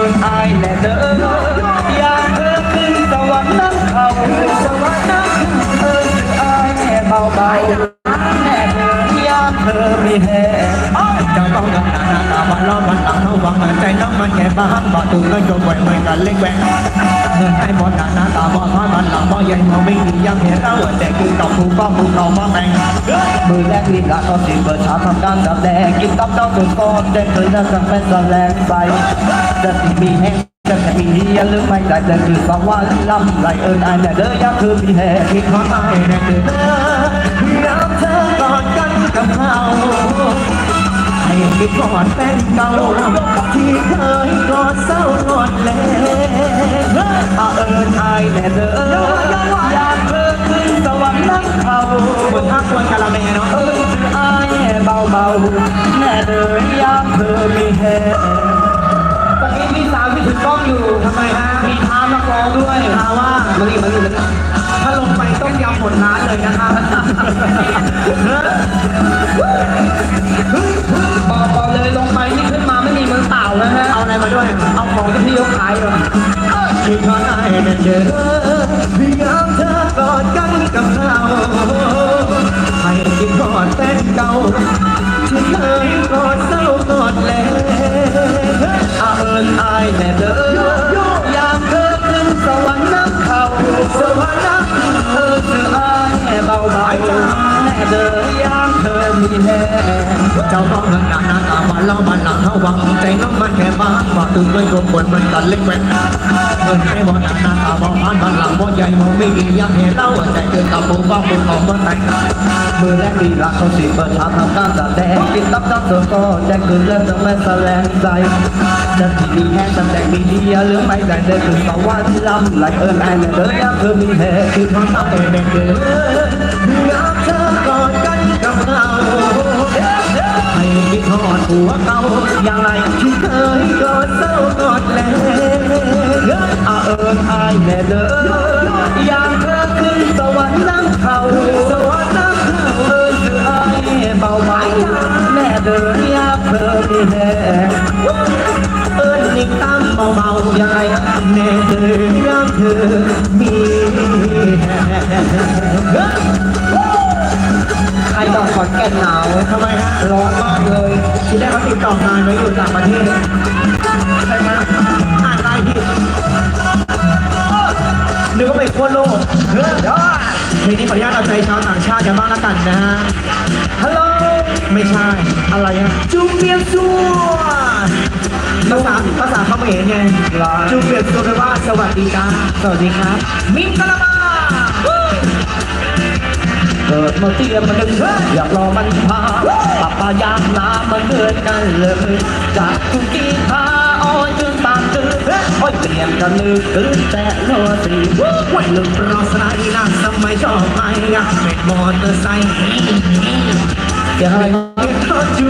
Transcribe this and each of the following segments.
อิญอายแน่เด้ออยากเธอขึ้นสวรรค์นั่งเขาสวรรค์นั่งเอิญอายแน่เบาเบาแน่เธอยามเธอมีแห่จ้าต้องกับนานาตาวันล้อวันหลังเขาหวังใจน้องมันแค่บ้านบ่ตูเงินจงไหวเหมือนกันเล็กแหวงเงินให้หมดนานาตาบ่น้อยวันหลังบ่ใหญ่บ่ไม่ดียังเห็นเราแต่คือต้องผูกป้องผูกเราบ่แบ่งมือแรกลีลาตอนสิเปิดฉากทำการแดงกินตับเจ้าตัวก้อนได้เคยนั่งกันเป็นแสลงไป จะสิมีแห้งจะแค่มีเดียหรือไม่ได้แต่คือสองวันลำไรเอิญอายแต่เด้อยังคือมีแห่คิดขอตายแน่คือเด้อยามเธอกอดกันกับเขาให้คิดกอดแฟนเก่าที่เคยกอดเศร้ากอดแลอาเอิญอายแต่เด้อยาก บอกบอกเลยลงไปนี่ขึ้นมาไม่มีมือเปล่านะฮะ เอาอะไรมาด้วย เอาของที่พี่ยกขายเลยที่ขอได้นั่นเด้อพี่ยามเธอกอดกันกับเราให้กินกอดแฟนเก่าที่เคยกอดเศร้ากอดแลอาเอิญอายแน่เด้อยามเธอขึ้นสวรรค์น้ำเขาสวรรค์น้ำเธอเธอ เด้อยามเธอมีแห่เจ้าต้องเงินหนาหนาตาบ้านเราบ้านหลังเขาหวังใจน้องมันแค่บ้านบอกตึงด้วยรวมบนมันกันเล็กแหวงเงินให้บ่หนาหนาตาบ้านบ้านบานหลังบ่ใหญ่บ่ไม่ดียังเห็นเล่าใจเกินกับปูบ้าปูของบ่แต่งมือแรกดีรักเขาสิเปิดฉากทำการแสดงกินตับตับเธอก็แจ้งคืนเรื่องจะไม่แสลงใจจะที่ดีแห้งแสดงมีดีหรือไม่ได้เลยถึงต่อว่าที่ลำไหลเอิญแอนเดินยังเธอมีแห่คือความตั้งใจเด็กเกิน คิดทอดหัวเก่าอย่างไรที่เคยกอดเศร้ากอดแลอาเอิญอายแน่เด้ออย่ากเธอขึ้นสวรรค์นั่งเขาสวรรค์นั่งเขาเอิญคืออายเบาเบาแม่เด้ออยากเธอมีแห่เอิญนิ่งตามเบาเบายางไรแน่เด้อยากเธอมีแห่ ใครบอกขอนแก่นหนาวทำไมฮะร้อนมากเลยที่ได้เขาติดต่องานไว้อยู่ต่างประเทศใช่ไหมอ่านได้ที่นึกว่าเป็นทั่วโลกเฮ้ยยอดเพลงนี้ขออนุญาตเอาใจชาวต่างชาติกันบ้างละกันนะฮะฮัลโหลไม่ใช่อะไรฮะจุงเบียนซัวภาษาภาษาเขมรไงจุงเบียนซัวแปลว่าสวัสดีจ้าสวัสดีครับ มิงกะลามา เกิดมาเตี้ยมันดึงอยากรอมันพาปะปายามน้ำมันเหมือนกันเลยจากทุกกีตาอ้อยจนตามตื่นอ้อยเปลี่ยนกันนึกตื่นแต่โลสีวันลึกรอสไลด์นั่งสมัยชอบไปอะเป็นมอเตอร์ไซค์อย่าให้ทอดจู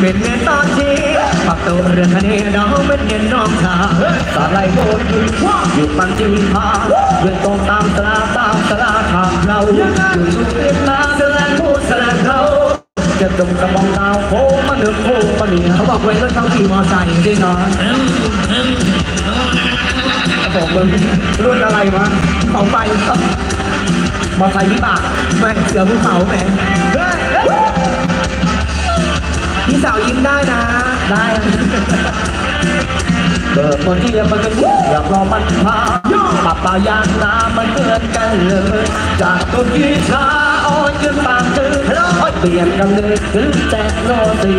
เป็นเงินตอนที่ ปักตัวเรือคันนี้เราเป็นเงินน้องชาสาไลโบนอยู่ปันจีพาเดินตรงตามตลาตามตลาทางเราอยู่ชุดเวียดนามแสลงผู้แสลงเขาจะดมกระบองดาวโค้งมาเดินโค้งมาเนี่ยเขาบอกไว้รถเขาขี่มอไซค์ด้นอนบอกมึงรุ่นอะไรวะเขาไปมอไซค์วิบากแม่เสือภูเขาแม่ พี่สาวยิ้มได้นะ ได้เกิดคนที่มันกันอยากรอมันพาปะปายางน้ำมันเหมือนกันเลย จากต้นกีชาอ่อนจนปากตื่นโอ้ยเปลี่ยนกันเลยถึงแต่โรตี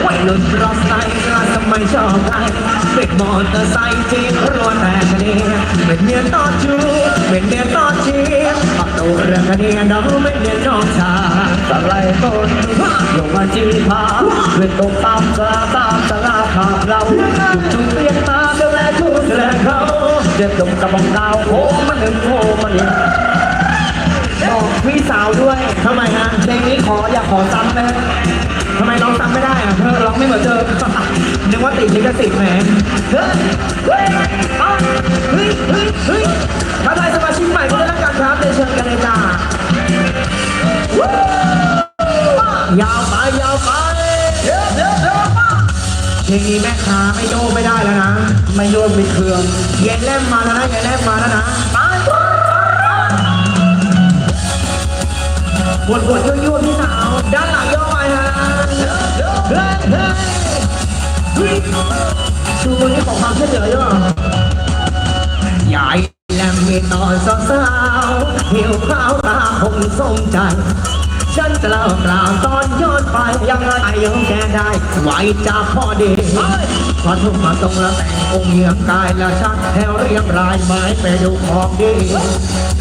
ไว้รุ่นรอไซค์งานทำไมชอบใครเป็นมอเตอร์ไซค์ที่รวนแรงนี้เป็นเมียต่อจู เป็นเมียต่อชีปักตัวเรื่องกันนี้น้องไม่เมียน้องชาสไลด์ต้นอยู่มาจีพาเพื่อนตกตามสลาตามสลาขาบเราจุดจุดเรียกมาเสลทุกเสลเขาเจ็บตรงกระบอกดาวโค้งมันหนึ่งโค้งมันหนึ่งบอกพี่สาวด้วยทำไมฮะเพลงนี้ขออยากขอซ้ำนะทำไมร้องซ้ำไม่ได้อะเธอร้องไม่เหมือนเดิมนึกว่าติดลิขสิทธิ์แหมเฮ้ยเฮ้ยเอาเฮ้ยเฮ้ยเฮ้ย ทักทายสมาชิกใหม่ก็ได้แล้วกันครับเรียนเชิญกันเลยจ้าวู้ยาวไปยาวไปเดี๋ยวเดี๋ยวเดี๋ยวมาเพลงนี้แม่ค้าไม่โยกไม่ได้แล้วนะ ไม่โยกไม่เครื่องเย็นแลมมาแล้วนะเย็นแลมมาแล้วนะมาปวดปวดยั่วยั่วพี่สาวด้านหลังย่อไปฮะเฮ้ยเฮ้ยเฮ้ยดูคนนี้ของความช่วยเหลือเยอะใหญ่แล มมีนอนสาวๆหิวข้าวตาคงสมใจ ฉันจะเล่ากล่าวตอนย้อนไปยังไงยังแกได้ไหวจากพ่อดีพอทุกมาตรงล้วแต่งองค์เหี่ยงกายแล้วชักแถวเรียงรายไม้ไปดูของดี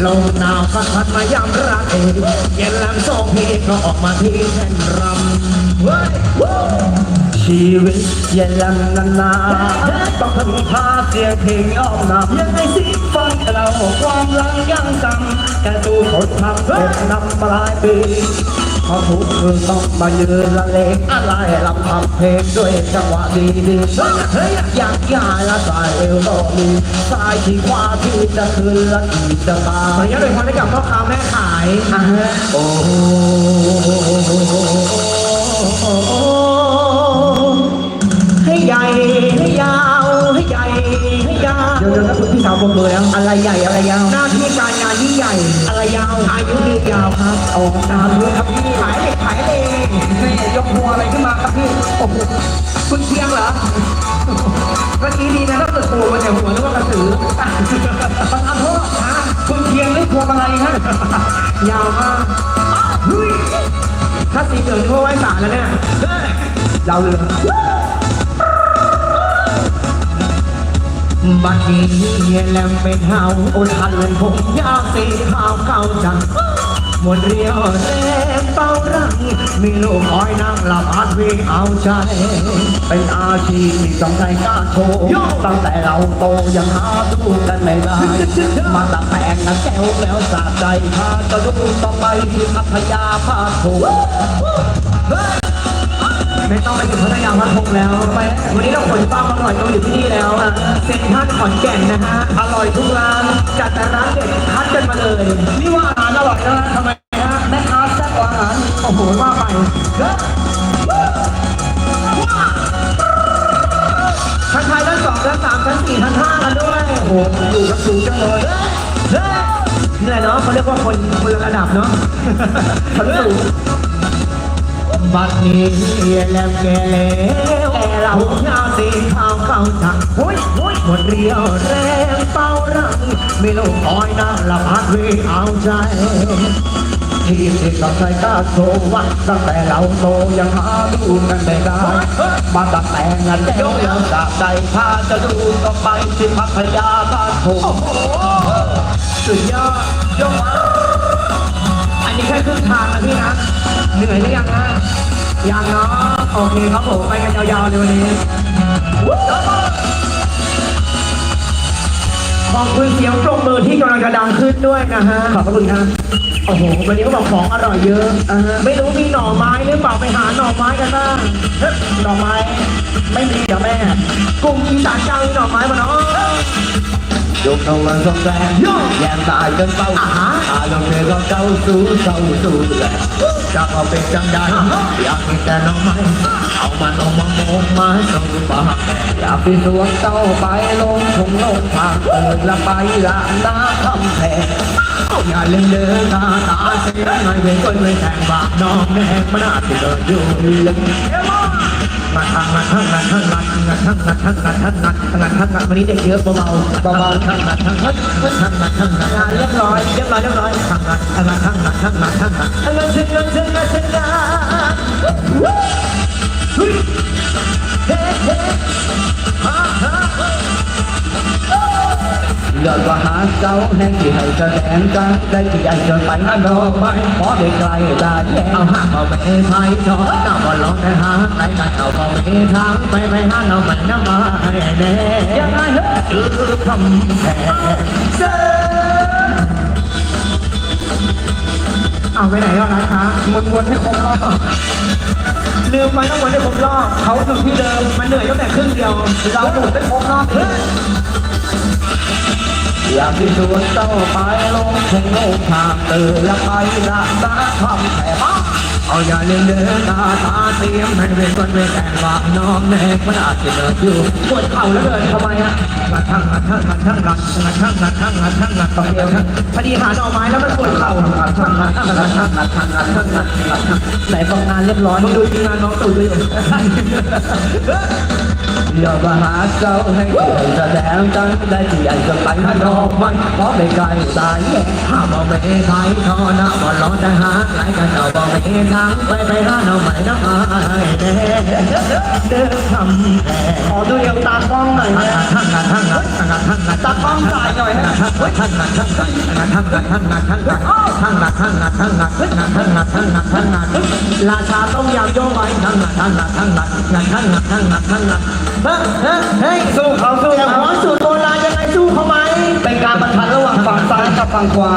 ลมหนาวก็พัดมายามรักเองเย็นแลมสองพี่ก็ออกมาที่แท่นรำเฮ้ย ชีวิตเย็นแลมนานๆต้องพึ่งพาเสียงเพลงอ้อมนำยังไงสิฟังเราความหลังยังจำแต่ตูคนทำเก็บนำปลายปีพอทุกคืนต้องมายืนละเลงอะไรลำทำเพลงด้วยจังหวะดีดีเฮ้ยอยากยายละสายเอวโตมีสายที่ขวาที่จะคืนละอีกจะตาขออนุญาตโดยพรให้กับพ่อค้าแม่ขายอะฮะโอ้ ยาวให้ใหญ่ให้ยาวเดี๋ยวเดี๋ยวนะคุณพี่สาวผมเลยแล้วอะไรใหญ่อะไรยาวหน้าที่การงานยิ่งใหญ่ อะไรยาวอายุยืนยาวครับโอ้นานเลยครับพี่ขายเหล็กขายเหล็กนี่ยกหัวอะไรขึ้นมาครับพี่โอ้โหคุณเชียงเหรอเมื่อกี้ดีนะถ้าเกิดโผล่มาจากหัวนึกว่ากระสือประทานโทษนะคุณเชียงไม่พวงอะไรฮะยาวมากเฮ้ยถ้าสีเหลืองนี่ว่าไว้สารแล้วเนี่ยเฮ้ยเราเลย บัดนี้แลมเป็นเฮาอนทันเงินผมยากสีขาวเก่าจังหมดเรียวแรงเป้ารังมีลูกคอยนั่งหลับอัดวิ่งเอาใจ เป็นอาชีพที่ต้องใจกล้าโชว์ตั้งแต่เราโตยังหาดูกันไม่ได้ มาตะแปงนะแก้วแล้วสะใจพาจะดูต่อไปที่พัทยาพาโถ ไม่ต้องไปถึงพัทยาพัทงแล้วไปวันนี้เราขนปลามาอร่อยต้องอยู่ที่นี่แล้วอะเซ็นทรัลขอนแก่นนะฮะอร่อยทุกร้านจัดแต่ร้านเด็ดคัดกันมาเลยนี่ว่าอาหารอร่อยนะทำไมฮะแม่ค้าแซ่บกว่าอาหารโอ้โหว่าไปเฮ้ยทั้งไทยทั้งสองทั้งสามทั้งสี่ทั้งห้ากันด้วยโอ้โหอยู่กับสูงจังเลยเฮ้ยเหนื่อยเนาะเขาเรียกว่าคนคนระดับเนาะคนสูง บัดนี้แล้วแกแล้วแต่เราหน้าสีขาวเข้าจังหุ้ยหุ้ยหมดเรียวแรงเป้ารังไม่ลูกคอยนั่งละพัดวีเอาใจทีมที่กับใจกล้าโชว์วัดตั้งแต่เราโตยังหาดูกันไม่ได้มาตัดแต่งงานแก้วแล้วจากใจพาจะดูต่อไปที่พัทยาบ้านผมสุดยอดยอดอันนี้แค่ครึ่งทางนะพี่นะ เหนื่อยหรือยังนะยังเนาะโอเคครับผมไปกันยาวๆเลยวันนี้ขอบคุณเสียงปรบมือที่กำลังจะดังขึ้นด้วยนะฮะขอบพระคุณครับโอ้โหวันนี้เขาบอกของอร่อยเยอะอ่าฮะไม่รู้มีหน่อไม้หรือเปล่าไปหาหน่อไม้กันบ้างเฮ้ยหน่อไม้ไม่มีเหรอแม่กลุ่มอีสานกลางมีหน่อไม้มาเนาะ ยกเข้ามาสองแรงแยมตายจนเป้าอารมณ์เธอก็เก้าสู้เศร้าสู้แหละจะเอาเป็นจังใดอยากมีแต่น้องไม้เอามันออกมาโมงมาส่งปากอยากไปสวงเต้าไปลงทงลงทางเปิดละไปละหน้าคำแพงอย่าลืมเดินตาตาเสียงไม่เป็นคนไม่แต่งบาปน้องแดงมันอาจจะเดินอยู่ลึก มาทางมาทางมาทางมาทางมาทางมาทางมาทางมาทางมาทางมาวันนี้เด็กเยอะเบาๆเบาๆทางมาทางมาทางมาทางมาเรียบร้อยเรียบร้อยเรียบร้อยทางมาทางมาทางมาทางมาทางมาทางมาทางมาทางมา เลิกว่าหาเจ้าแห่งที่ให้แสดงกันได้ที่ใหญ่เกินไปนั่นดอกไม้ขอได้ไกลได้แย่เอาห้าเอาไปไม้ชอบก้าวบอลลองได้หาไหนกันเอาไปทางไปไปหาเอามันน้ำมาให้แน่ยังไงเฮ้ยคือคำแทนเจ้เอาไปไหนแล้วนะคะวนๆให้ครบรอบลืมไปต้องวนให้ครบรอบเขาอยู่ที่เดิม มันเหนื่อยตั้งแต่ครึ่งเดียว เราหมุนได้ครบรอบ อยากที่ชวนเจ้าไปลงเชิงโลกทางเตือและไปละตาคำแผ่มาเอาอย่าเล่นเดินตาตาเตรียมให้เป็นคนเป็นแต่งว่าน้องแม่มันอาจจะเดินอยู่ปวดเข่าแล้วเกินทำไมฮะงัดทั้งงัดทั้งงัดทั้งงัดงัดทั้งงัดทั้งงัดทั้งงัดต่อเดียวทั้งพอดีหาหน่อไม้แล้วมันปวดเข่างัดทั้งงัดทั้งงัดทั้งงัดทั้งงัดทั้งงัดงัดทั้งไหนบอกงานเรียบร้อยต้องดูงานน้องตู่ด้วยอยู่อย่ามาหาเจ้าให้เกิดแสดงานน้องไปไปหาเอาใหม่น้ำอายแน่เดินทำแต่ขอดูเอวตากล้องหน่อยนะทั้งงานทั้งงานทั้งงานทั้งงานตากล้องจ่าย giờ và hạ sâu hay người ta đeo chân đây thì anh cần tay hai đồ quanh có bị cay tay hạ bỏ mẹ thấy khó nó bỏ lỗ đang hát lại cả đầu bỏ mẹ thắng bay bay ra đâu mày nó ơi đêm thầm họ tôi yêu ta con này ta con tài rồi là sao không vào vô vậy thân là thân là thân là thân là thân là thân là ฮ้ยเฮ้เฮ้ยสู้เขาสู้แต่หัวสูตรโบราณยังไงสู้เขาไหมเป็นการประทันระหว่างฝั่งซ้ายกับฝั่งขวา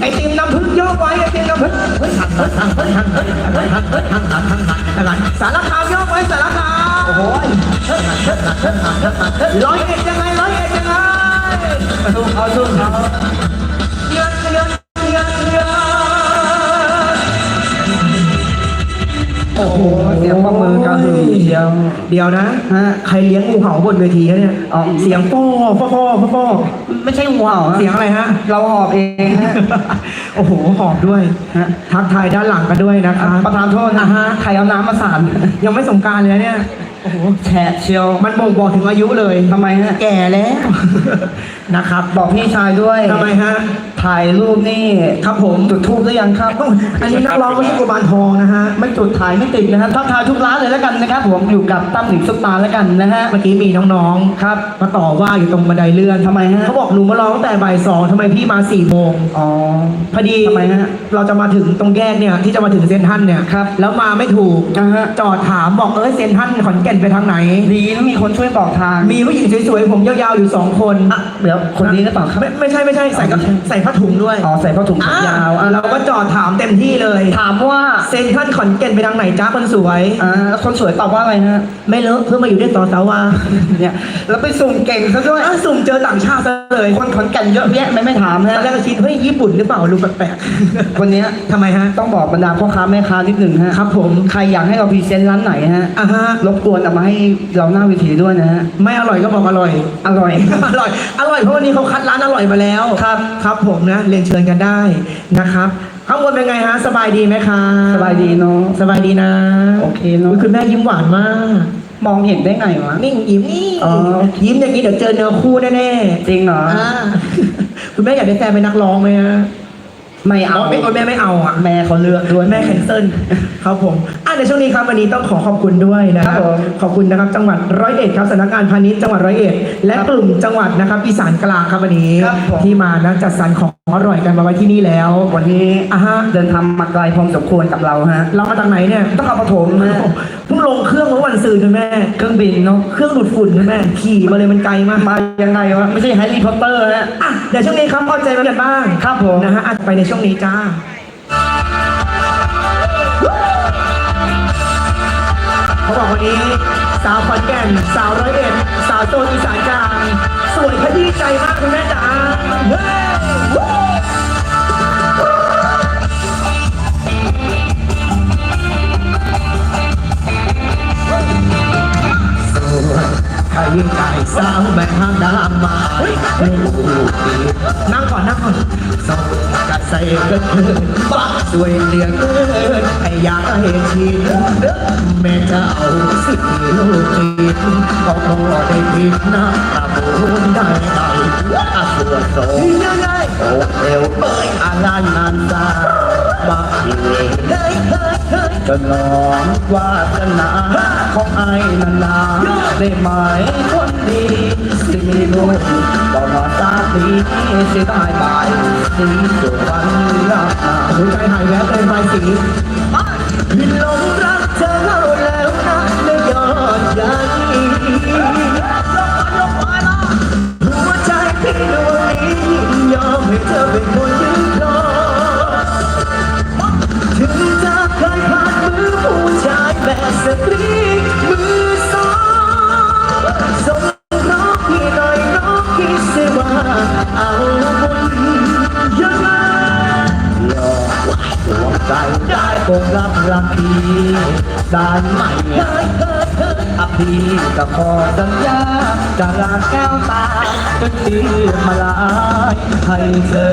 ไอติมน้ำผึ้งโยกไว้ไอติมน้ำผึ้งเฮ้ยหันเฮ้ยหันเฮ้ยหันเฮ้ยหันเฮ้ยหันเฮ้ยหันหันหันหันหันสารคามโยกไว้สารคามโอ้โหเฮ้ยหันเฮ้ยหันเฮ้ยหันหันหันร้อยเอ็ดยังไงร้อยเอ็ดยังไงสู้เขาสู้เขา เสียงประมือกระหึ่มเชียวเดี๋ยวนะฮะใครเลี้ยงงูเห่าบนเวทีเขาเนี่ยอ๋อเสียงป้อป้อป้อป้อป้อไม่ใช่งูเห่าฮะเสียงอะไรฮะ เราหอบเองฮะโอ้โหหอบด้วยฮะทักทายด้านหลังกันด้วยนะครับประธานโทษนะฮะใครเอาน้ำมาสาดยังไม่สงกรารเลยเนี่ย โอ้โหแฉะเชียว มันบ่งบอกถึงอายุเลยทำไมฮะ แก่แล้ว นะครับ บอกพี่ชายด้วยทำไมฮะ ถ่ายรูปนี่ครับผมจุดทูบหรือยังครับอันนี้นักร้องไม่ใช่กุมารทองนะฮะ ไม่จุดถ่ายไม่ติดนะครับทักทายทุกร้านเลยแล้วกันนะครับ ผมอยู่กับตั้มหนิงซุปตาแล้วกันนะฮะ เมื่อกี้มีน้องๆ ครับ มาต่อว่าอยู่ตรงบันไดเลื่อนทำไมฮะเขาบอกหนูมาร้องตั้งแต่บ่ายสองทำไมพี่มาสี่โมง อ๋อ พอดีทำไมฮะ เราจะมาถึงตรงแยกเนี่ยที่จะมาถึงเซนทรันเนี่ย ครับ แล้วมาไม่ถูกนะฮะจอดถามบอกเอ้ยเซนทรันขอนแก่นไปทางไหน ดีนะมีคนช่วยบอกทาง มีผู้หญิงสวยๆผมยาวๆอยู่สองคนอะเดี๋ยวคนนี้หรือเปล่าครับ ไม่ไม่ใช่ไม่ใช่ใส่กับใส่ผ้าถุงด้วยอ๋อใส่ผ้าถุงขายาวอะอะเราก็จอดถามเต็มที่เลย ถามว่าเซนทรันขอนแก่นไปทางไหนจ้าคนสวยอ่าคนสวยตอบว่าอะไรฮะไม่เลอะเพิ่งมาอยู่ด้วยต่อสาวาเนี่ยแล้วไปสุ่มเก่งซะด้วยอะสุ่มเจอต่างชาติซะเลยคนขอนแก่นเยอะแยะไม่ไม่ถามตฮะอนแรกก็คิดเฮ้ยญี่ปุ่นหรือเปล่าดูแปลกๆวันเนี้ยทำไมฮะต้องบอกบรรดาพ่อค้าแม่ค้านิดหนึ่งฮะครับผมใครอยากให้เราพรีเซนต์ร้านไหนฮะอะฮะรบกวนเอามาให้เราหน้าเวทีด้วยนะฮะ ไม่อร่อยก็บอกอร่อย อร่อย อร่อย อร่อยเพราะวันนี้เขาคัดร้านอร่อยมาแล้วครับ ครับผมนะเรียนเชิญกันได้นะครับ ข้างบนเป็นไงฮะ สบายดีไหมคะสบายดีเนาะ สบายดีนะโอเคเนอะยคุณแม่ยิ้มหวานมาก มองเห็นได้ไงวะ นิ่งยิ้มนี่อ๋อ ยิ้มอย่างนี้เดี๋ยวเจอเนื้อคู่แน่ๆจริงเหรออ่าคุณแม่อยากได้แฟนเป็นนักร้องไหมฮะ ไม่เอา ไม่แม่ไม่เอาอะ แม่เขาเลือกด้วยแม่แคนเซิลครับผมอะในช่วงนี้ครับวันนี้ต้องขอขอบคุณด้วยนะคครัรับบผมขอบคุณนะครับจังหวัดร้อยเอ็ดครับสำนักงานพาณิชย์จังหวัดร้อยเอ็ดและกลุ่มจังหวัดนะครับอีสานกลางครับวันนี้ครับผม ที่มานะจัดสรรของอร่อยกันมาไว้ที่นี่แล้ว วันนี้อะฮะเดินทางมาไกลพอสมควรกับเราฮะ เรามาจากไหนเนี่ยต้องเอาปฐมฮะเพิ่งลงเครื่องเมื่อวันซืนคุณแม่ เครื่องบินเนาะ เครื่องดูดฝุ่นคุณแม่ ขี่มาเลยมันไกลมาก มายังไงวะ ไม่ใช่แฮร์รี่พอตเตอร์ฮะอะเดี๋ยวช่วงนี้ครับเอาใจมากันบ้าง ครับผม นะฮะอะไปในช่วงนี้จ้าเขาบอกวันนี้สาวขอนแก่นสาวร้อยเอ็ดสาวโซนอีสานกลางสวยขยี้ใจมากคุณแม่จ๋า ขยี้ใจสาวแม่ห้างดามาไม่รู้ดีนั่งก่อนนั่งก่อนสองกระใส่ก็คือบ้าสวยเหลือเกินให้อยากเห็นชีนแม่จะเอาสิลูกจีนก็คงได้ผิดนะตาบุญได้ไหนอาสวดโสยังไงโอ้เอวเอ้ยอาลานันดา บ้าเฮ้ยเฮ้ยเฮ้ยจะนอนวาสนาของไอ้นานาได้ไหมคนดีสิมีลูกบอกว่าตาดีสิตายบายสีสุวรรณรัตนาหัวใจหายแวบเลยใบสีพินลงรักเธอเล่าแล้วนะไม่ยอดใหญ่หัวใจพี่ดวงนี้ยินยอมให้เธอเป็นคนยืนรอ ถึงจะเคยผ่านมือผู้ชายแบบสตรีมือสองส่งน้องพี่หน่อยน้องคิดเสียว่าเอาบุญยังไงหลอกหัวใจได้คงรับรได้ไหมอะพี่ก็ขอสัญญา จะลาแก้วตาจนปีมาลายให้เธอ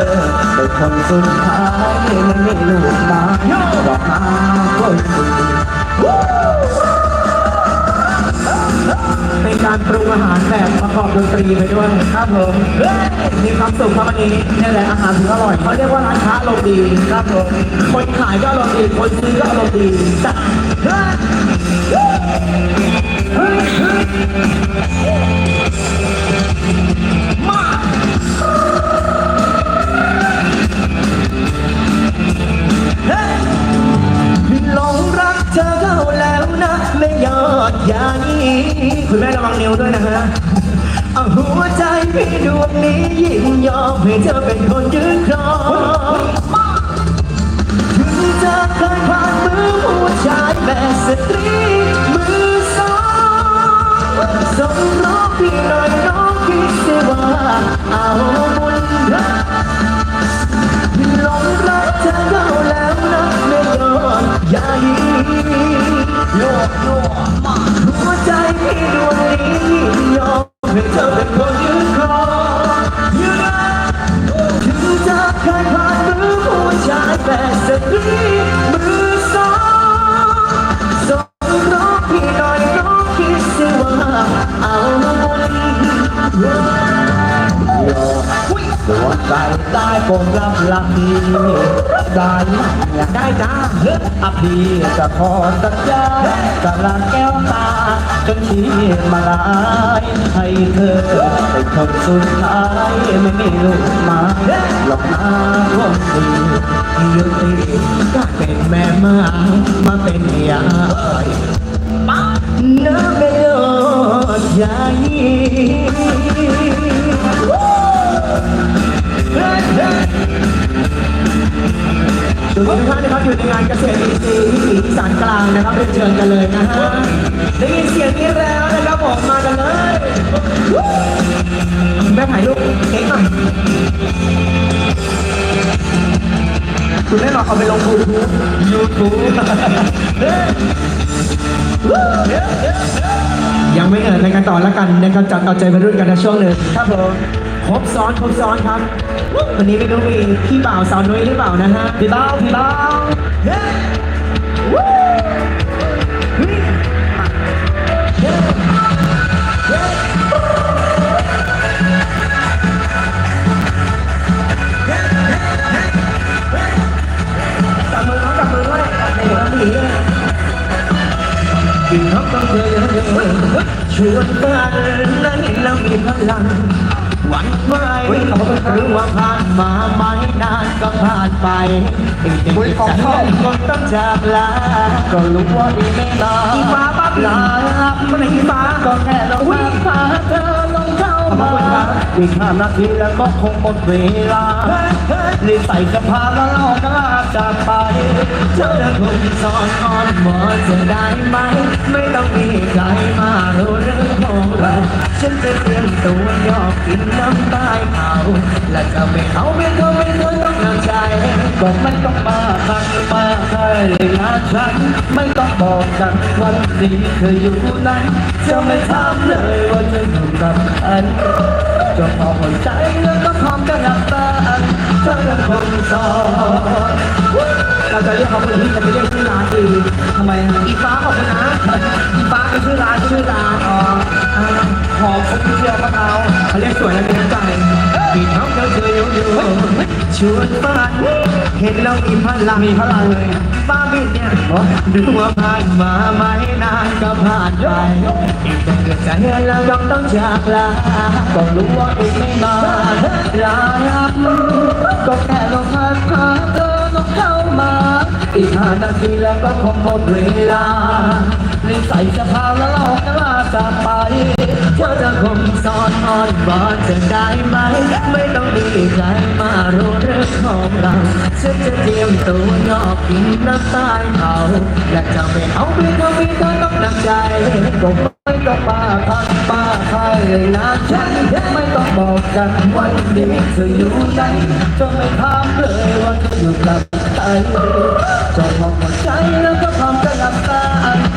เป็นคนสุดท้ายไม่มีลูกมาบอกมาคนดีเป็นการปรุงอาหารแบบประกอบดนตรีไปด้วยครับผมมีความสุขครับวันนี้นี่แหละอาหารถึงอร่อยเขาเรียกว่าร้านค้าอารมณ์ดีครับผมคนขายก็อารมณ์ดีคนซื้อก็อารมณ์ดีจ้ะ อดยานี้คุณแม่ระวังนิ้วด้วยนะฮะเอาหัวใจพี่ดวงนี้ยิ่งยอมให้เธอเป็นคนยืนครองถึงจะเคยผ่านมือผู้ชายแบบสตรีมือสองส่งน้องพี่หน่อยน้องคิดเสียว่าเอาบุญรักหลงรักเธอเข้าแล้วนะไม่ย อมอย่ายีโยกโยกมาหัวใจพี่ดวงนี้ยอมให้เธอเป็นคนยืนครองยืนนะถึงจะเคยผ่านมือผู้ชายแต่สตรีมือสองส่งร้องพี่หน่อยน้องคิดเสียว่าเอาบุญโยก ตัวใจได้ผมรับหลักดีได้อยากได้จ้าเฮ้อพีจะขอสัญญาจะลาแก้วตา จนชีมาลายให้เธอเป็นคนสุดท้ายไม่มีลูกมาหลอกมาคนดียืนตีก็เป็นแม่ม้มาเป็นยายน้ำไม่ยอด ยายีทุกท่านนะครับอยู่ในงานเกษตรอินทรีย์วิถีอีสานกลางนะครับเรียนเชิญกันเลยนะฮะได้ยินเสียงนี้แล้วนะครับผมมากันเลยแม่ถ่ายรูปเค้กหน่อยคุณแม่บอกเอาไปลงยูทูบยูทูบยังไม่เอ่ยรายการต่อแล้วกันนะครับจัดเอาใจไปรุ่นกันนะช่วงหนึ่งครับผม ครบซ้อนครบซ้อนครับ วันนี้ไม่รู้มีพี่บ่าวสาวนุ้ยหรือเปล่านะฮะพี่บ่าวพี่บ่าวเฮ้ยวู้เฮ้ยเฮ้ยเฮ้ยจับมือน้องจับมือด้วยในหัวผีเลยกินน้ำต้องเธอเยอะๆชวนกันนั้นเห็นแล้วมีพลังห วั่นไหวหรือว่าผ่านมาไม่นานก็ผ่านไปจริงๆใจคนต้องจากลาก็รู้ว่าดีไม่ลาอีฟ้าปั๊บลาลับมันไหนอีฟ้าก็แค่เราวิ่งพาเธอลงเข้ามา อีกห้านาทีแล้วก็คงหมดเวลารีบใส่เพาแล้วเราก็ลาจากไป เธอจะคงสอนอ้อนหมอนจะได้ไหม ไม่ต้องมีใครมารู้เรื่องของเรา ฉันจะเตรียมตัวยอกกินน้ำตายเขา และจะไม่เอาไม่เขาไม่เคย ต้องนำใจก็ไม่ต้องมาพักมาให้งานฉัน ไม่ต้องบอกกันวันนี้เธออยู่ไหนจะไม่ถามเลยว่าเธออยู่กับฉัน จะพอหัวใจแล้วก็พร้อมจะหลับตาเธอจะคงสอนเราจะเรียกเขาเป็นที่จะไปเรียกชื่อร้านดีทำไมฮะอีฟ้าขอบคุณนะอีฟ้าเป็นชื่อร้านชื่อร้านอ๋อหอมคบเชียวมะพร้าวเขาเรียกสวยและเป็นน้ำใจพี่น้องเธอเคยออยู่ชวนฝัน เห็นแล้วมีพลังมีพลังเลยบ้าบินเนี่ยดูว่าผ่านมาไม่นานก็ผ่านไปอีกจะเกิดใจแล้วยอมต้องจากลาก็รู้ว่าอีกไม่มาลาลับก็แค่ลมพัดพาเธอลงเข้ามา อีกห้านาทีแล้วก็คงหมดเวลา รีบใส่เสื้อผ้าแล้วเราก็ลาจากไปเธอจะคงสอนอ่อนบอนจะได้ไหม ไม่ต้องมีใครมารู้เรื่องของเราฉันจะเตรียมตัวนอกกินน้ำตายเขาและจะไม่เอาเพียงเท่าเพียงเธอต้องนำใจก็ไม่ต้องป้าพักป้าใครเลยนะฉันไม่ต้องบอกกันวันนี้เธออยู่ไหนจะไม่ถามเลยว่าเธออยู่กับใครจะมองหัวใจแล้วก็พร้อมจะ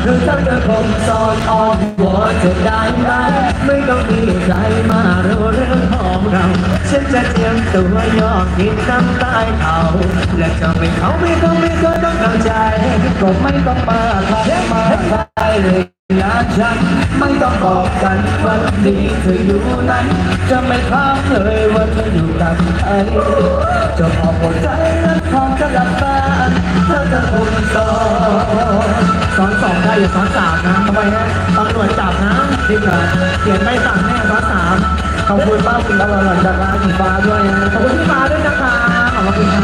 หลับตาหรือถ้าเธอคงสอนอ่อนหัวจะได้ไหมไม่ต้องมีใครมารู้เรื่องของเราฉันจะเตรียมตัวยอมกินน้ำตายเขาและจะไม่เขาไม่ต้องไม่ก็ต้องเข้าใจก็ไม่ต้องมาทักมาใครเลยนะฉันไม่ต้องบอกกันวันนี้เธออยู่ไหนจะไม่ถามเลยว่าเธออยู่กับใครจะบอกหัวใจนั้นพร้อมจะหลับตา เธอจะคงสอนซ้อนสองได้อย่าซ้อนสามนะทำไมฮะตำรวจจับนะจริงเหรอเขียนไม่สั่งแน่ซ้อนสามขอบคุณป้าคุณตลอดจากร้านสีฟ้าด้วยนะขอบคุณพี่ฟ้าด้วยนะคะขอบคุณค่ะ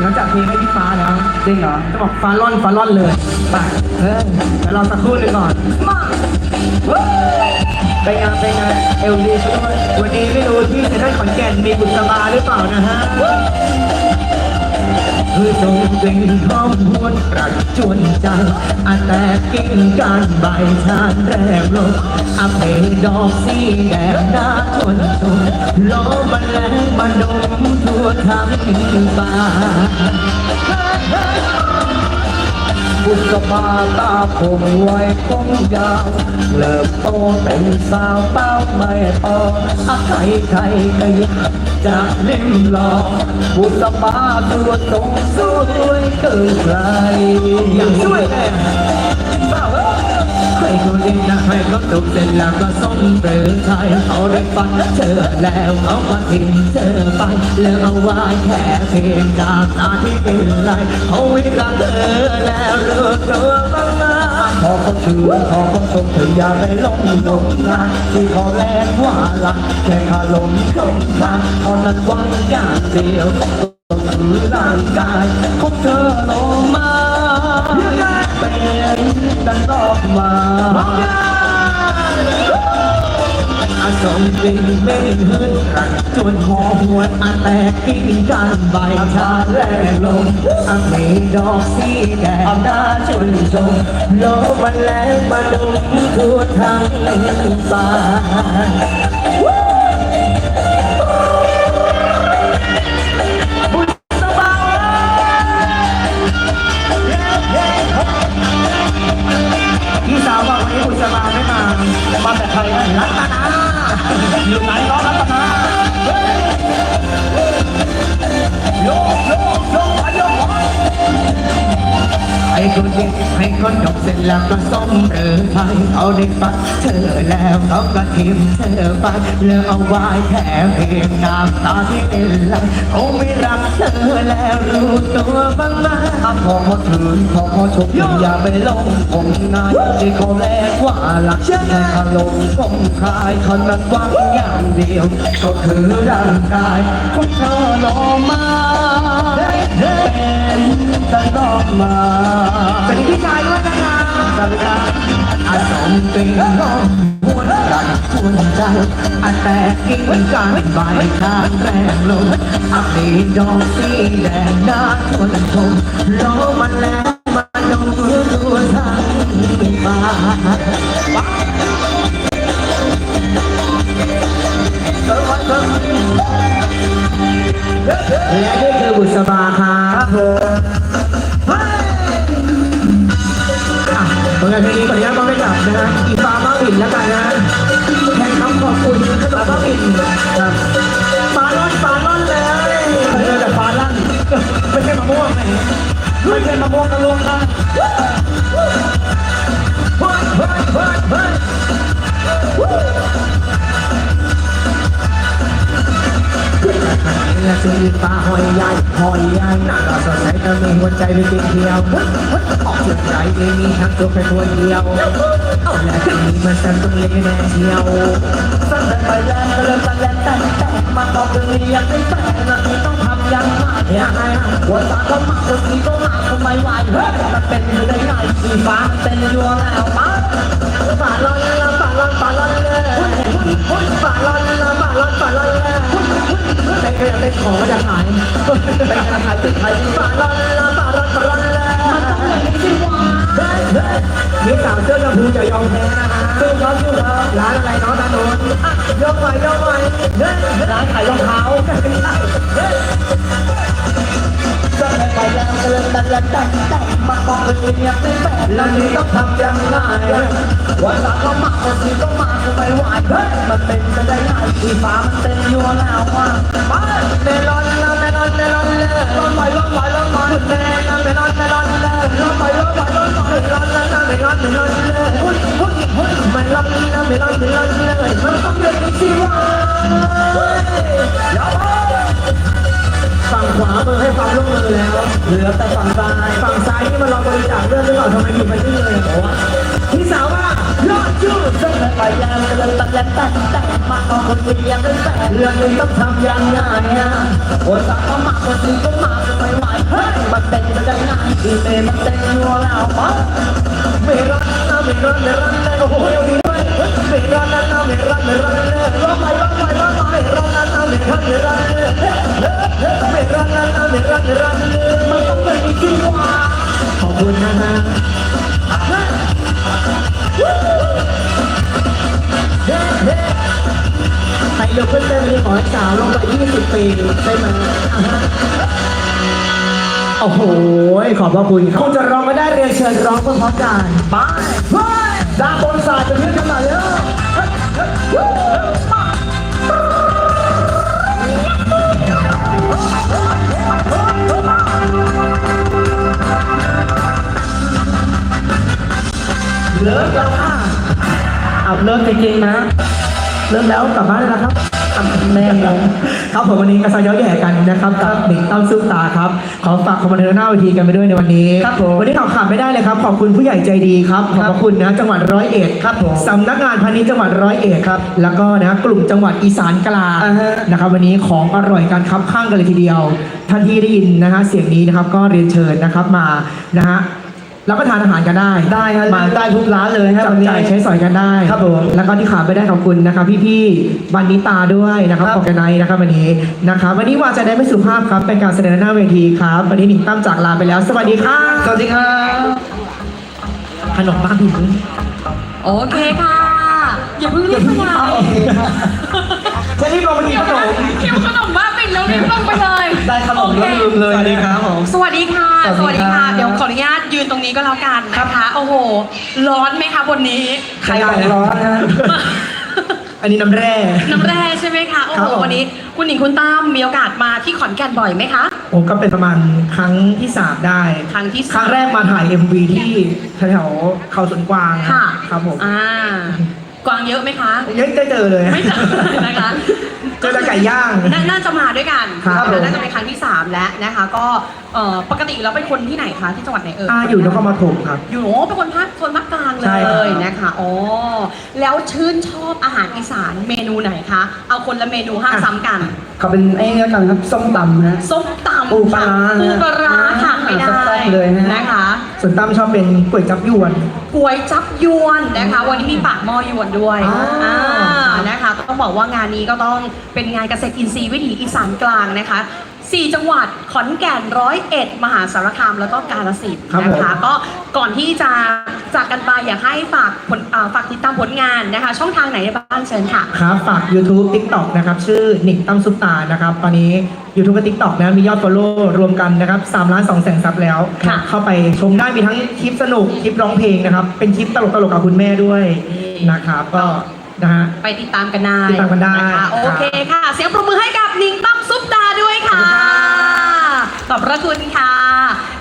หลังจากเพลงให้พี่ฟ้าแล้วจริงเหรอจะบอกฟ้าล่อนฟ้าล่อนเลยไปเฮ้ยเดี๋ยวรอสักครู่หนึ่งก่อนมาเฮ้ยไปงานไปงานเอลดีช่วยด้วยวันนี้ไม่รู้ที่เซ็นทรัลขอนแก่นมีบุษบาหรือเปล่านะฮะ คือจงเป็นหอมหวนประจวนใจอาแต่กินการใบชาแรงลงอาเพดอกสีแดงหน้าชวนชมล้อมันแรงมาดมทั่วทั้งป่า บุษบาตาคงไว้คงยาวเลิกโตเป็นสาวเป้าไม่พออาใครใครก็อยจะลิ้มลอกบุษบาตัวตรงสวยเกินใครอยากช่วยแน่ ใครคนนี้นะใครก็ตกเส้นแล้วก็ส่งเปลือไทยเขาได้ฟังเธอแล้วเขาก็ทิ้งเธอไปแล้วเอาไว้แค่เพียงดาบตาที่เป็นไรเขาวิจารเธอแล้วเลือกตัวบ้างนะขอเขาถือขอเขาชมเธออย่าไปหลงหลงงานที่เขาแลกว่าลักแค่คาลมคงทางเท่านั้นหวังอย่างเดียวต้องถือร่างกายของเธอลงมาเป็น ดันดอกไมาอาสมจริงไม่เหินรักจนหอหัวอาแตกกินกันใบชาแรกลงอาเมดอกสีแดงหน้าชนชมโลมันแลงมาดมทั่วทั้งป่า บ้านแต่ใครรัตนาอยู่ไหนน้องรัตนาโยกโยกโยกไปโยก ให้คนเด็กให้คนดอกเสร็จแล้วก็ส้มเรือไทยเอาได้ฟังเธอแล้วเขาก็ทิมเธอไปแล้วเอาไว้แค่เพียงน้ำตาที่เป็นไหลเขาไม่รักเธอแล้วรู้ตัวบ้างไหมถ้าพอถือขอเขาชมอย่าไปลงผมนายที่เขาแลกว่าหลักแค่คารมคงคายเขานั้นวังอย่างเดียวก็คือร่างกายของเธอลงมา เป็นดันดอกมาเป็นพี่ชายด้วยนะคะสวัสดีครับอาสมเป็นน้องหัวนกันชวใจอาแต่กินกันใบทางแรงลงอาปีดอกสีแดงหน้าชวนชมโลมันแล้วมาดมทั่วทางป่า และนี่คือบุษบาครับอะผลงานเพลงนี้ขออนุญาตมอบให้กับนะฮะอีฟ้าบ้าบินแล้วกันนะแทนคำขอบคุณขนมบ้าบินครับฟ้าร้อนฟ้าร้อนเลยเจอแต่ฟ้าลั่นไม่ใช่มะม่วงไหนไม่ใช่มะม่วงกระลวงนะเฮ้ยเฮ้ยเฮ้ยเฮ้ย และซื้อปลาหอยใหญ่หอยใหญ่หน้าตาสดใสแต่มีหัวใจเป็นติดเดียวออกจากใจไม่มีทั้งตัวแค่ตัวเดียวและจะมีมันสั่นตรงเล็กแน่เชียวสั้นแต่ไปแล้วก็เริ่มไปแล้วแต่แต่มาบอกเรื่องนี้ยังไม่แฟนนาทีต้องทำยังไงยังไงหัวตาก็มาคนนี้ก็มาทำไมไหวเฮ้ยมันเป็นอยู่ได้ไงสีฟ้าเป็นอยู่แล้วมา ฝาลอนละฝาลอนฝาลอนเลยฝาลอนละฝาลอนฝาลอนเลยแต่ก็ยังได้ขอมาจากไปธนาคารตึกไทยฝาลอนละฝาลอนฝาลอนเลยมันต้องอย่างนี้สิวะเฮ้ยเฮ้ยมีสาวเสื้อชมพูจะยอมแพ้นะฮะสู้เขาสู้เขาร้านอะไรเนาะด้านโน้นอะยกไปยกไปเฮ้ยร้านขายรองเท้า เฮ้ยจะไม่ไปแล้วเดินแต่ละแต่แต่มาบอกเลยยังไม่แปลแล้วนี่ต้องทำยังไงวันหลังก็มาวันนี้ก็มาก็ไม่ไหวเฮ้ยมันเป็นไปได้ไงที่ฟ้ามันเต็มอยู่แล้วว่าไปเมลอนนะเมลอนเมลอนเลยร้อนไหวร้อนไหวร้อนไหวเมลอนเมลอนเมลอนเลยร้อนไหวร้อนไหวร้อนไหวร้อนนะเมลอนเมลอนเลยหุ้ยหุ้ยหุ้ยเมลอนนะเมลอนเมลอนเลยมันต้องเดินสิวะเฮ้ยอย่าไป ฝั่งขวามือให้ความร่วมมือแล้ว เหลือแต่ฝั่งซ้าย ฝั่งซ้ายนี่มันรอบริจาคเลือดหรือเปล่าทำไมอยู่ไปที่เลยพี่สาวว่ายอดจูดจะไม่ไปแล้วจะเลยตัดแล้วแต่แต่มาเอาคนเดียวเป็นแต่เรื่องนี้ต้องทำยังไงอะโอ้ยสักก็มาคนนี้ก็มาไม่ไหวเฮ้ยมันเป็นไปได้ไงที่เมย์มันเต็มอยู่แล้วปะไม่รักนะไม่รักไม่รักเลยโอ้โหเดี๋ยวนี้ด้วย ไม่รักนะไม่รักไม่รักเลยร้องไปร้องไปร้องไปร้องนะไม่รักไม่รักเลยไม่รักนะไม่รักไม่รักเลยมันต้องเป็นจริงว่าขอบคุณนะฮะใครเลือกเพื่อนเต้นวันนี้ขอให้สาวลงไป20ปีได้ไหมโอ้โห ขอบพระคุณครับคุณจะร้องไม่ได้เรียนเชิญร้องพร้อมกันไปเฮ้ยด้านบนสายจะเพื่อนกันหน่อยเร็ว เลิกแล้วค่ะอับเริ่มจริงๆนะเริ่มแล้วกลับบ้านได้แล้วครับแม่งงครับผมวันนี้กระซายย้อนแย่กันนะครับกับเด็กต้อมซุปตาร ขอฝากคอมมานเดอร์หน้าเวทีกันไปด้วยในวันนี้ครับผมวันนี้ข่าวขาดไม่ได้เลยครับขอบคุณผู้ใหญ่ใจดีครับขอบพระคุณนะจังหวัดร้อยเอ็ดครับผมสำนักงานพาณิชย์จังหวัดร้อยเอ็ดครับแล้วก็นะกลุ่มจังหวัดอีสานกลางอ่าฮะนะครับวันนี้ของอร่อยกันครับข้างกันเลยทีเดียวท่านที่ได้ยินนะฮะเสียงนี้นะครับก็เรียนเชิญนะครับมานะฮะ รับประทานอาหารกันได้ได้ครับมาได้ทุกร้านเลยครับจัวับนนี้ จ่ายใช้สอยกันได้ครับผมแล้วก็ที่ขาดไม่ได้ขอบคุณนะครับพี่ๆบันนิตาด้วยนะครับครับขอบกันไนนะครับวันนี้นะครับวันนี้วาจะได้ไม่สุภาพครับเป็นการแสดงหน้าเวทีครับวันนี้หนิงตั้มจากลาไปแล้ว สวัสดีครับสวัสดีครับขนมบ้านพี่พึ่งโอเคค่ะ อย่าเพิ่งรีบไปไหนจะรีบลงมากินขนม คิวขนมบ้าปิ ดแล้วรีบลงไปเลยได้ขนมแล้วลืมเลยสวัสดีครับผม สวัสดีค่ะ สวัสดีค่ะ เดี๋ยวขออนุญาตยืนตรงนี้ก็แล้วกันนะคะ โอ้โห ร้อนไหมคะบนนี้ใครบอกร้อนนะอันนี้น้ำแร่ น้ำแร่ใช่ไหมคะ โอ้โห วันนี้คุณหนิงคุณตั้มมีโอกาสมาที่ขอนแก่นบ่อยไหมคะ ผมก็เป็นประมาณครั้งที่สามได้ ครั้งที่สามครั้งแรกมาถ่าย MV ที่แถวเขาสวนกวาง ค่ะ ครับผม อ่ากวางเยอะไหมคะยังได้เจอเลย ไม่เจอนะคะ เจอแต่ไก่ย่างน่าน่าจะมาด้วยกันครับนะคะน่าจะเป็นครั้งที่สามแล้วนะคะ ก็เอ่อปกติเราเป็นคนที่ไหนคะที่จังหวัดไหนเอ่ยอ่าอยู่นครปฐมครับ อยู่โอ้เป็นคนภาคคนภาคกลางเลใช่ครับ ยนะคะอ๋อแล้วชื่นชอบอาหารอีสานเมนูไหนคะเอาคนละเมนูห้ามซ้ำกัน เขาเป็นไอ้เนี่ยกันครับส้มตำนะส้มตำปูปลาร้าปูปลาร้าค่ะไม่ได้แซ่บๆเลยฮะ นะคะส่วนตั้มชอบเป็นก๋วยจับยวน ก๋วยจับยวนนะคะ วันนี้มีปากหม้อยวนด้วยอ๋ออ่า นะคะต้องบอกว่างานนี้ก็ต้องเป็นงานเกษตรอินทรีย์วิถีอีสานกลางนะคะสี่จังหวัดขอนแก่นร้อยเอ็ดมหาสารคามแล้วก็กาฬสินธุ์ครับนะคะผมก็ก่อนที่จะจากกันไปอยากให้ฝากผลอ่าฝากติดตามผลงานนะคะ ช่องทางไหนได้บ้างเชิญค่ะ ครับ ฝาก YouTube TikTok นะครับ ชื่อหนิงตั้มซุปตานะครับ ตอนนี้ YouTube กับ TikTok นะมียอด Follow รวมกันนะครับ3ล้าน2แสนซับแล้ว ค่ะ เข้าไปชมได้มีทั้งคลิปสนุก คลิปร้องเพลงนะครับ เป็นคลิปตลกๆกับคุณแม่ด้วยนะครับ ก็ นะฮะ ไปติดตามกันได้ติดตามกันได้นะคะโอเคค่ะ เสียงปรบมือให้กับนิงตั้มซุปตาด้วยค่ะ ขอบพระคุณค่ะใ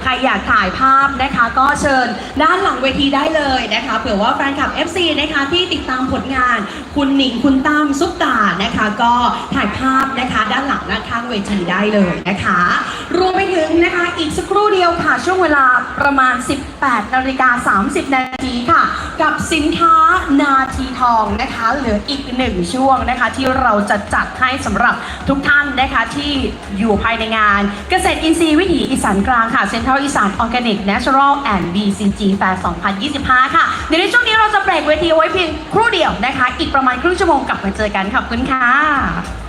ครอยากถ่ายภาพนะคะ ก็เชิญด้านหลังเวทีได้เลยนะคะเผื่อว่าแฟนคลับ FC นะคะที่ติดตามผลงาน คุณหนิงคุณตั้มซุปตานะคะ ก็ถ่ายภาพนะคะ ด้านหลังด้านข้างเวทีได้เลยนะคะ รวมไปถึงนะคะอีกสักครู่เดียวค่ะช่วงเวลาประมาณ 18นาฬิกา30 นาทีค่ะ กับสินค้านาทีทองนะคะเหลืออีกหนึ่งช่วงนะคะ ที่เราจะจัดให้สำหรับทุกท่านนะคะที่อยู่ภายในงาน เกษตรอินทรีย์วิถีอีสานกลางค่ะเซ็นทร Central อีสาน Organic Natural and BCG แฟร์2025 ค่ะเดี๋ยวในช่วงนี้เราจะเบรกเวทีเอาไว้เพียงครู่เดียวนะคะ อีกประมาณครึ่งชั่วโมงกลับมาเจอกันขอบคุณค่ะ